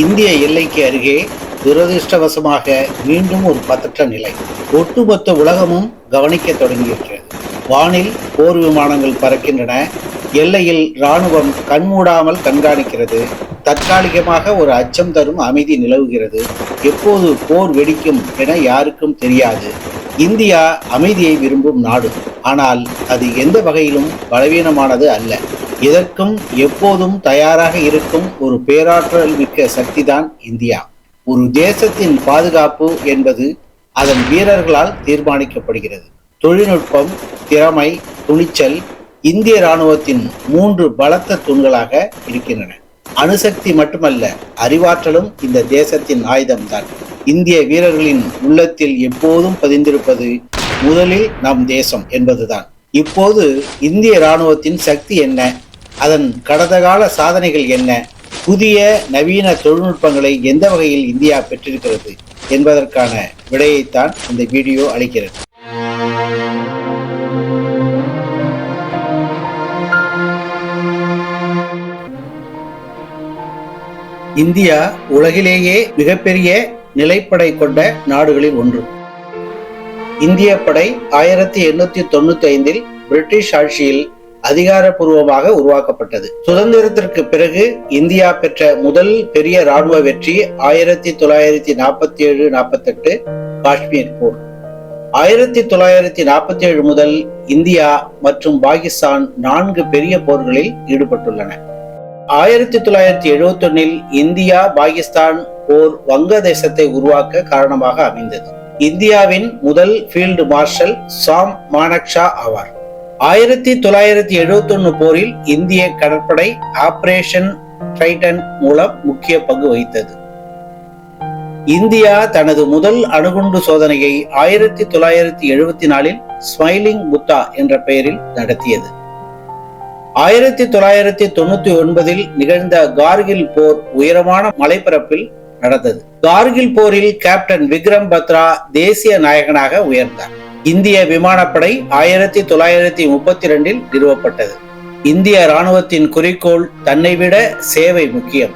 இந்திய எல்லைக்கு அருகே துரதிருஷ்டவசமாக மீண்டும் ஒரு பதற்ற நிலை. ஒட்டுமொத்த உலகமும் கவனிக்க தொடங்கியிருக்கிறது வானில் போர் விமானங்கள் பறக்கின்றன. எல்லையில் ராணுவம் கண்மூடாமல் கண்காணிக்கிறது. தற்காலிகமாக ஒரு அச்சம் தரும் அமைதி நிலவுகிறது. எப்போது போர் வெடிக்கும் என யாருக்கும் தெரியாது. இந்தியா அமைதியை விரும்பும் நாடு. ஆனால் அது எந்த வகையிலும் பலவீனமானது அல்ல. இதற்கும் எப்போதும் தயாராக இருக்கும் ஒரு பேராற்றல் மிக்க சக்திதான் இந்தியா. ஒரு தேசத்தின் பாதுகாப்பு என்பது அதன் வீரர்களால் தீர்மானிக்கப்படுகிறது. தொழில்நுட்பம் திறமை துணிச்சல் இந்திய ராணுவத்தின் மூன்று பலத்த தூண்களாக இருக்கின்றன. அணுசக்தி மட்டுமல்ல அறிவாற்றலும் இந்த தேசத்தின் ஆயுதம்தான். இந்திய வீரர்களின் உள்ளத்தில் எப்போதும் பதிந்திருப்பது முதலில் நம் தேசம் என்பதுதான். இப்போது இந்திய ராணுவத்தின் சக்தி என்ன? அதன் கடந்த கால சாதனைகள் என்ன? புதிய நவீன தொழில்நுட்பங்களை எந்த வகையில் இந்தியா பெற்றிருக்கிறது என்பதற்கான விடையைத்தான் இந்த வீடியோ அளிக்கிறது. இந்தியா உலகிலேயே மிகப்பெரிய நிலைப்படை கொண்ட நாடுகளில் ஒன்று. இந்திய படை ஆயிரத்தி எண்ணூத்தி தொண்ணூத்தி ஐந்தில் பிரிட்டிஷ் ஆட்சியில் அதிகாரப்பூர்வமாக உருவாக்கப்பட்டது. சுதந்திரத்திற்கு பிறகு இந்தியா பெற்ற முதல் பெரிய ராணுவ வெற்றி ஆயிரத்தி தொள்ளாயிரத்தி நாற்பத்தி ஏழு நாற்பத்தி எட்டு காஷ்மீர் போர். ஆயிரத்தி தொள்ளாயிரத்தி நாற்பத்தி ஏழு முதல் இந்தியா மற்றும் பாகிஸ்தான் நான்கு பெரிய போர்களில் ஈடுபட்டுள்ளன. ஆயிரத்தி தொள்ளாயிரத்தி எழுபத்தி ஒன்னில் இந்தியா பாகிஸ்தான் போர் வங்கதேசத்தை உருவாக்க காரணமாக அமைந்தது. இந்தியாவின் முதல் ஃபீல்டு மார்ஷல் சாம் மானக்ஷா ஆவார். ஆயிரத்தி தொள்ளாயிரத்தி எழுபத்தி ஒன்னு போரில் இந்திய கடற்படை ஆபரேஷன் ட்ரைட்டன் மூலம் முக்கிய பங்கு வகித்தது. இந்தியா தனது முதல் அணுகுண்டு சோதனையை ஆயிரத்தி தொள்ளாயிரத்தி எழுபத்தி நாலில் ஸ்மைலிங் புத்தா என்ற பெயரில் நடத்தியது. ஆயிரத்தி தொள்ளாயிரத்தி தொண்ணூத்தி ஒன்பதில் நிகழ்ந்த கார்கில் போர் உயரமான மலைப்பரப்பில் நடந்தது. கார்கில் போரில் கேப்டன் விக்ரம் பத்ரா தேசிய நாயகனாக உயர்ந்தார். இந்திய விமானப்படை ஆயிரத்தி தொள்ளாயிரத்தி முப்பத்தி ரெண்டில் நிறுவப்பட்டது. இந்திய ராணுவத்தின் குறிக்கோள் தன்னை விட சேவை முக்கியம்.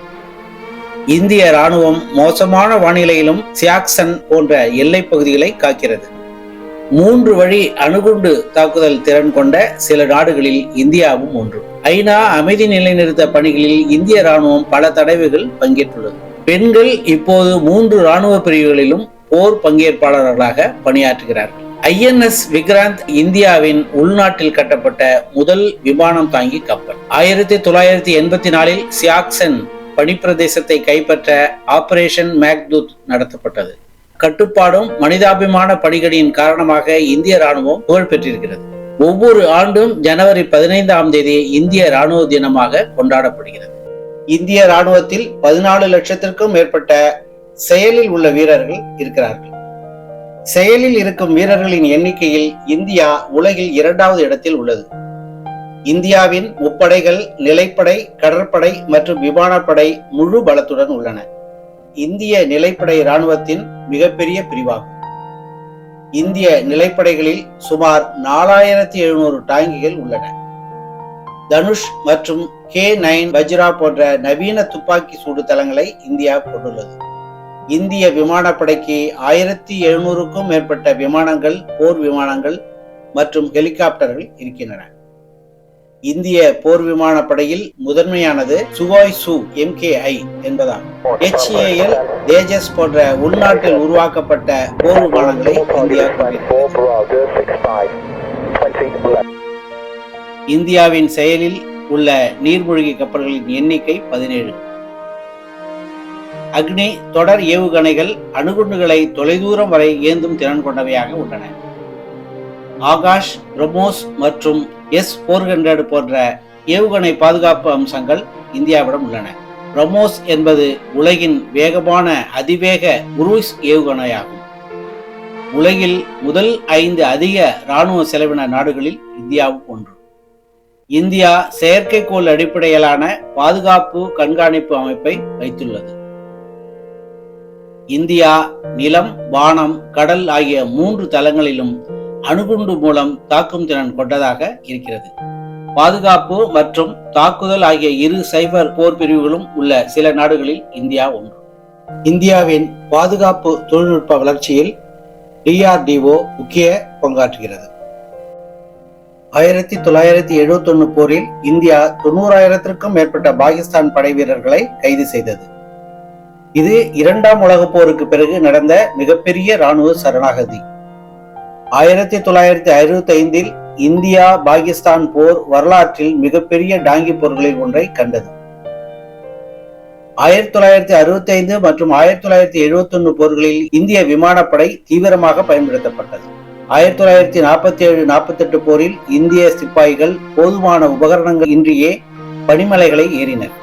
இந்திய ராணுவம் மோசமான வானிலையிலும் சியாக்சன் போன்ற எல்லைப் பகுதிகளை காக்கிறது. மூன்று வழி அணுகுண்டு தாக்குதல் திறன் கொண்ட சில நாடுகளில் இந்தியாவும் ஒன்று. ஐநா அமைதி நிலைநிறுத்த பணிகளில் இந்திய ராணுவம் பல தடவைகள் பங்கேற்றுள்ளது. பெண்கள் இப்போது மூன்று இராணுவ பிரிவுகளிலும் போர் பங்கேற்பாளர்களாக பணியாற்றுகிறார்கள். ஐஎன்எஸ் விக்ராந்த் இந்தியாவின் உள்நாட்டில் கட்டப்பட்ட முதல் விமானம் தாங்கி கப்பல். ஆயிரத்தி தொள்ளாயிரத்தி எண்பத்தி நாலில் சியாக்சன் பனிப்பிரதேசத்தை கைப்பற்ற ஆபரேஷன் மேக்தூத் நடத்தப்பட்டது. கட்டுப்பாடும் மனிதாபிமான பணிகளின் காரணமாக இந்திய ராணுவம் புகழ் பெற்றிருக்கிறது. ஒவ்வொரு ஆண்டும் ஜனவரி பதினைந்தாம் தேதி இந்திய ராணுவ தினமாக கொண்டாடப்படுகிறது. இந்திய ராணுவத்தில் பதினாலு லட்சத்திற்கும் மேற்பட்ட செயலில் உள்ள வீரர்கள் இருக்கிறார்கள். செயலில் இருக்கும் வீரர்களின் எண்ணிக்கையில் இந்தியா உலகில் இரண்டாவது இடத்தில் உள்ளது. இந்தியாவின் முப்படைகள் நிலைப்படை கடற்படை மற்றும் விமானப்படை முழு பலத்துடன் உள்ளன. இந்திய நிலைப்படை இராணுவத்தின் மிகப்பெரிய பிரிவாகும். இந்திய நிலைப்படைகளில் சுமார் நாலாயிரத்தி எழுநூறு டாங்கிகள் உள்ளன. தனுஷ் மற்றும் கே நைன் வஜ்ரா போன்ற நவீன துப்பாக்கி சூடு தளங்களை இந்தியா கொண்டுள்ளது. இந்திய விமானப்படைக்கு ஆயிரத்தி எழுநூறுக்கும் மேற்பட்ட விமானங்கள் போர் விமானங்கள் மற்றும் ஹெலிகாப்டர்கள் இருக்கின்றன. இந்திய போர் விமானப்படையில் முதன்மையானது சுவாய் சு எம்கேஐ என்பதாகும். ஹெச்ஏஎல் தேஜஸ் போன்ற உள்நாட்டில் உருவாக்கப்பட்ட போர் விமானங்களை இந்தியா இந்தியாவின் செயலில் உள்ள நீர்மூழ்கி கப்பல்களின் எண்ணிக்கை பதினேழு. அக்னி தொடர் ஏவுகணைகள் அணுகுண்டுகளை தொலைதூரம் வரை ஏந்தும் திறன் கொண்டவையாக உள்ளன. ஆகாஷ் பிரம்மோஸ் மற்றும் எஸ் போர் ஹண்ட்ரட் போன்ற ஏவுகணை பாதுகாப்பு அம்சங்கள் இந்தியாவிடம் உள்ளன. ரொமோஸ் என்பது உலகின் வேகமான அதிவேக குரூஸ் ஏவுகணையாகும். உலகில் முதல் ஐந்து அதிக இராணுவ செலவின நாடுகளில் இந்தியாவும் ஒன்று. இந்தியா செயற்கைக்கோள் அடிப்படையிலான பாதுகாப்பு கண்காணிப்பு அமைப்பை வைத்துள்ளது. இந்தியா நிலம் வானம் கடல் ஆகிய மூன்று தளங்களிலும் அணுகுண்டு மூலம் தாக்கும் திறன் கொண்டதாக இருக்கிறது. பாதுகாப்பு மற்றும் தாக்குதல் ஆகிய இரு சைபர் போர் பிரிவுகளும் உள்ள சில நாடுகளில் இந்தியா ஒன்று. இந்தியாவின் பாதுகாப்பு தொழில்நுட்ப வளர்ச்சியில் டிஆர்டிஓ முக்கிய பங்காற்றுகிறது. ஆயிரத்தி தொள்ளாயிரத்தி எழுபத்தி ஒன்று போரில் இந்தியா தொண்ணூறாயிரத்திற்கும் மேற்பட்ட பாகிஸ்தான் படை வீரர்களை கைது செய்தது. இது இரண்டாம் உலக போருக்கு பிறகு நடந்த மிகப்பெரிய ராணுவ சரணாகதி. ஆயிரத்தி தொள்ளாயிரத்தி அறுபத்தி ஐந்தில் இந்தியா பாகிஸ்தான் போர் வரலாற்றில் மிகப்பெரிய டாங்கி போர்களில் ஒன்றை கண்டது. ஆயிரத்தி தொள்ளாயிரத்தி அறுபத்தி ஐந்து மற்றும் ஆயிரத்தி தொள்ளாயிரத்தி எழுபத்தி ஒன்று போர்களில் இந்திய விமானப்படை தீவிரமாக பயன்படுத்தப்பட்டது. ஆயிரத்தி தொள்ளாயிரத்தி நாற்பத்தி ஏழு நாற்பத்தி எட்டு போரில் இந்திய சிப்பாய்கள் போதுமான உபகரணங்கள் இன்றியே பனிமலைகளை ஏறினர்.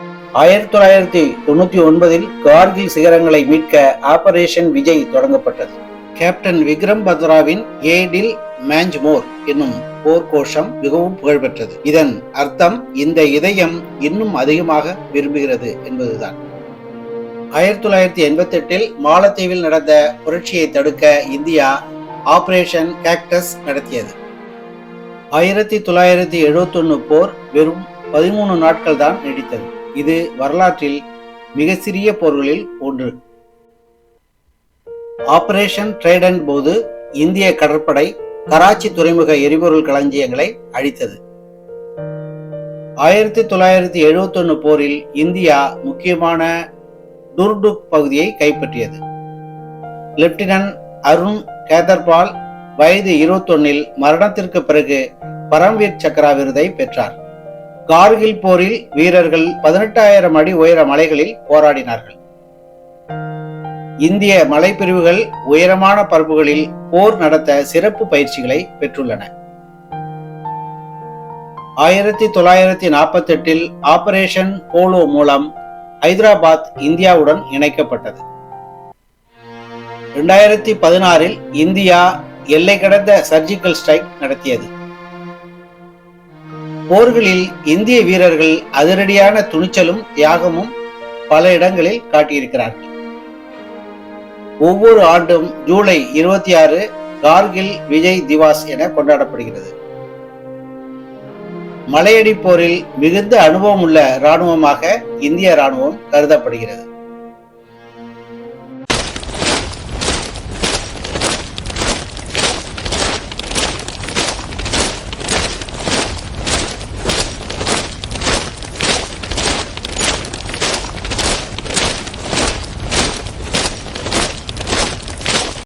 ஆயிரத்தி தொள்ளாயிரத்தி தொண்ணூத்தி ஒன்பதில் கார்கில் சிகரங்களை மீட்க ஆபரேஷன் விஜய் தொடங்கப்பட்டது. கேப்டன் விக்ரம் பத்ராவின் ஏடில் மேஞ்ச்மோர் என்னும் போர்க்கோஷம் மிகவும் புகழ்பெற்றது. இதன் அர்த்தம் இந்த இதயம் இன்னும் அதிகமாக விரும்புகிறது என்பதுதான். ஆயிரத்தி தொள்ளாயிரத்தி எண்பத்தி எட்டில் மாலத்தீவில் நடந்த புரட்சியை தடுக்க இந்தியா ஆபரேஷன் கேக்டஸ் நடத்தியது. ஆயிரத்தி தொள்ளாயிரத்தி எழுபத்தி போர் வெறும் பதிமூணு நாட்கள் தான் நீடித்தது. இது வரலாற்றில் மிக சிறிய போர்களில் ஒன்று. ஆபரேஷன் ட்ரைடன் போது இந்திய கடற்படை கராச்சி துறைமுக எரிபொருள் களஞ்சியங்களை அழித்தது. ஆயிரத்தி தொள்ளாயிரத்தி எழுபத்தொன்னு போரில் இந்தியா முக்கியமான டுர்டுக் பகுதியை கைப்பற்றியது. லெப்டினன்ட் அருண் கேதர்பால் வயது இருபத்தொன்னில் மரணத்திற்கு பிறகு பரம்வீர் சக்ரா விருதை பெற்றார். கார்கில் போரில் வீரர்கள் பதினெட்டாயிரம் அடி உயர மலைகளில் போராடினார்கள். இந்திய மலைப்பிரிவுகள் உயரமான பரப்புகளில் போர் நடத்த சிறப்பு பயிற்சிகளை பெற்றுள்ளன. ஆயிரத்தி தொள்ளாயிரத்தி நாற்பத்தி எட்டில் ஆபரேஷன் போலோ மூலம் ஹைதராபாத் இந்தியாவுடன் இணைக்கப்பட்டது. இரண்டாயிரத்தி பதினாறில் இந்தியா எல்லை கடந்த சர்ஜிக்கல் ஸ்ட்ரைக் நடத்தியது. போர்களில் இந்திய வீரர்கள் அதிரடியான துணிச்சலும் தியாகமும் பல இடங்களில் காட்டியிருக்கிறார்கள். ஒவ்வொரு ஆண்டும் ஜூலை இருபத்தி ஆறு கார்கில் விஜய் திவாஸ் என கொண்டாடப்படுகிறது. மலையடி போரில் மிகுந்த அனுபவம் உள்ள இராணுவமாக இந்திய இராணுவம் கருதப்படுகிறது.